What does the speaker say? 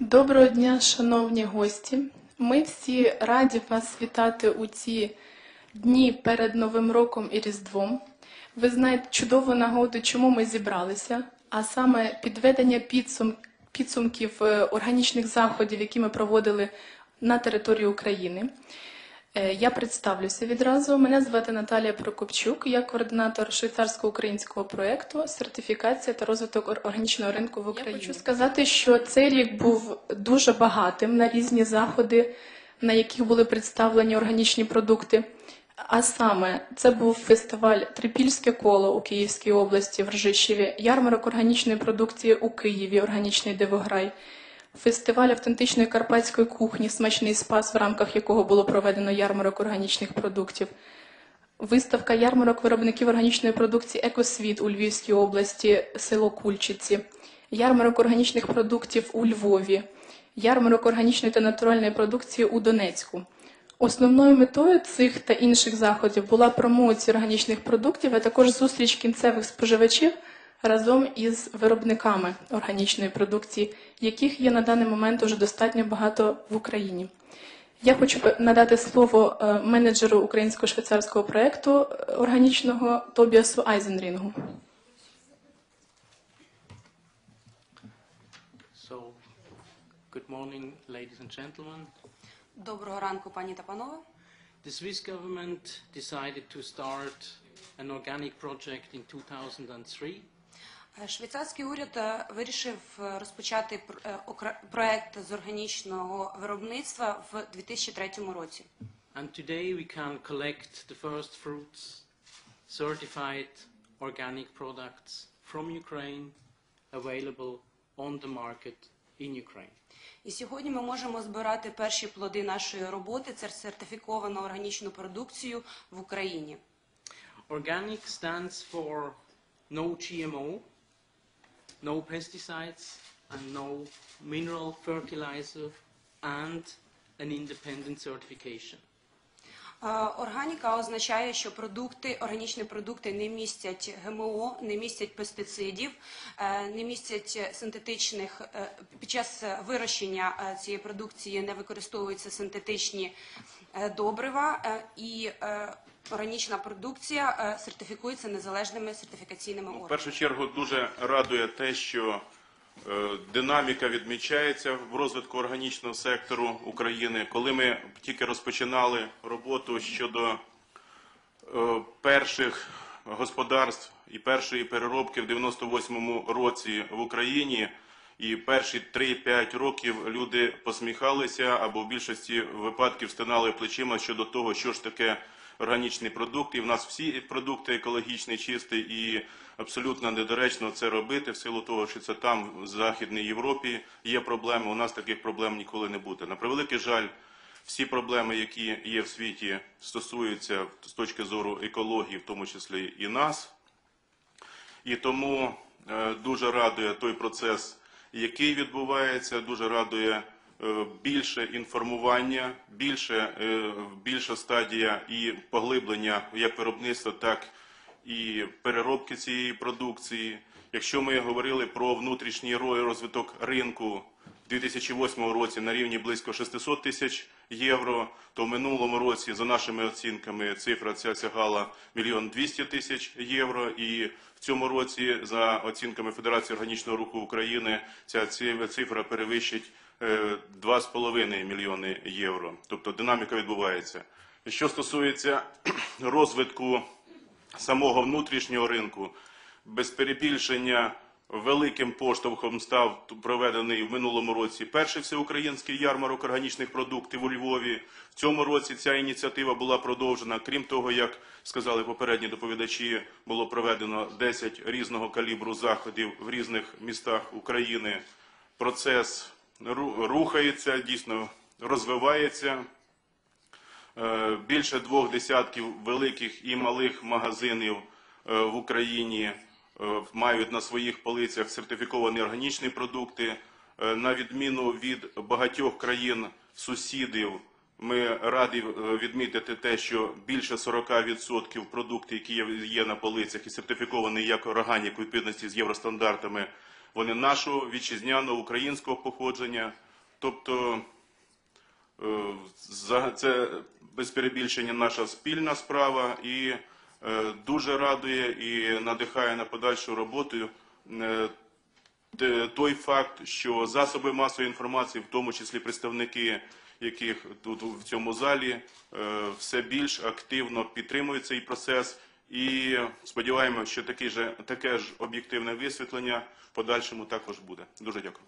Доброго дня, шановні гості. Ми всі раді вас вітати у ці дні перед Новим роком і Різдвом. Ви знаєте чудову нагоду, чому ми зібралися, а саме підведення підсум, підсумків е, органічних заходів, які ми проводили на території України. Е, Я представлюся відразу. Мене звати Наталія Прокопчук. Я координатор швейцарсько-українського проєкту сертифікація та розвиток органічного ринку в Україні. Я хочу сказати, що цей рік був дуже багатим на різні заходи, на яких були представлені органічні продукти. А саме це був фестиваль Трипільське коло у Київській області в Ржищеві, ярмарок органічної продукції у Києві, органічний дивограй, фестиваль автентичної карпатської кухні Смачний спас, в рамках якого було проведено ярмарок органічних продуктів. Виставка ярмарок виробників органічної продукції Екосвіт у Львівській області, село Кульчиці, ярмарок органічних продуктів у Львові, ярмарок органічної та натуральної продукції у Донецьку. Основною метою цих та інших заходів була промоція органічних продуктів, а також зустріч кінцевих споживачів разом із виробниками органічної продукції, яких є на даний момент уже достатньо багато в Україні. Я хочу надати слово е, менеджеру українсько швейцарського проєкту е, органічного Тобіасу Айзенрінгу. So, good morning, ladies and gentlemen. Доброго ранку, пані та панове. The Swiss government decided to start an organic project in 2003. Швейцарський уряд е, вирішив е, розпочати е, проект з органічного виробництва в 2003 році. And today we can collect the first fruits, certified organic products from Ukraine, available on the market in Ukraine. І сьогодні ми можемо збирати перші плоди нашої роботи. Це сертифіковану органічну продукцію в Україні. Organic stands for no GMO, no pesticides, and no mineral fertilizer, and an independent certification. Е, Органіка означає, що продукти, органічні продукти не містять ГМО, не містять пестицидів, е, не містять синтетичних е, під час вирощення цієї продукції не використовуються синтетичні добрива і органічна продукція е, сертифікується незалежними сертифікаційними В першу чергу дуже радує те, що е, динаміка відмічається в розвитку органічного сектору України. Коли ми тільки розпочинали роботу щодо е, перших господарств і першої переробки в 98-му році в Україні, і перші 3-5 років люди посміхалися або в більшості випадків стинали плечима щодо того, що ж таке органічний продукт. І в нас всі продукти екологічні, чисті і абсолютно недоречно це робити, в силу того, що це там, в Західній Європі, є проблеми. У нас таких проблем ніколи не буде. На превеликий жаль, всі проблеми, які є в світі, стосуються з точки зору екології, в тому числі і нас. І тому е, дуже радує той процес, який відбувається, дуже радує більше інформування, більше, е, більша стадія і поглиблення як виробництва, так і переробки цієї продукції. Якщо ми говорили про внутрішній розвиток ринку в 2008 році на рівні близько 600 тисяч євро, то в минулому році, за нашими оцінками, цифра ця сягала мільйон 200 тисяч євро. І в цьому році, за оцінками Федерації органічного руху України, ця цифра перевищить е, 2,5 мільйони євро. Тобто динаміка відбувається. Що стосується розвитку самого внутрішнього ринку, без перебільшення великим поштовхом став проведений в минулому році перший всеукраїнський ярмарок органічних продуктів у Львові. В цьому році ця ініціатива була продовжена. Крім того, як сказали попередні доповідачі, було проведено 10 різного калібру заходів в різних містах України. Процес рухається, дійсно розвивається. Е, більше двох десятків великих і малих магазинів е, в Україні е, мають на своїх полицях сертифіковані органічні продукти. На відміну від багатьох країн сусідів, ми раді відмітити те, що більше 40% продуктів, які є на полицях і сертифіковані як органік у відповідності з євростандартами, вони нашого вітчизняного українського походження. Тобто е, це без перебільшення наша спільна справа і е, дуже радує і надихає на подальшу роботу е, той факт, що засоби масової інформації, в тому числі представники, яких тут в цьому залі, все більш активно підтримують цей процес. І сподіваємося, що таке ж, таке ж об'єктивне висвітлення в подальшому також буде. Дуже дякую.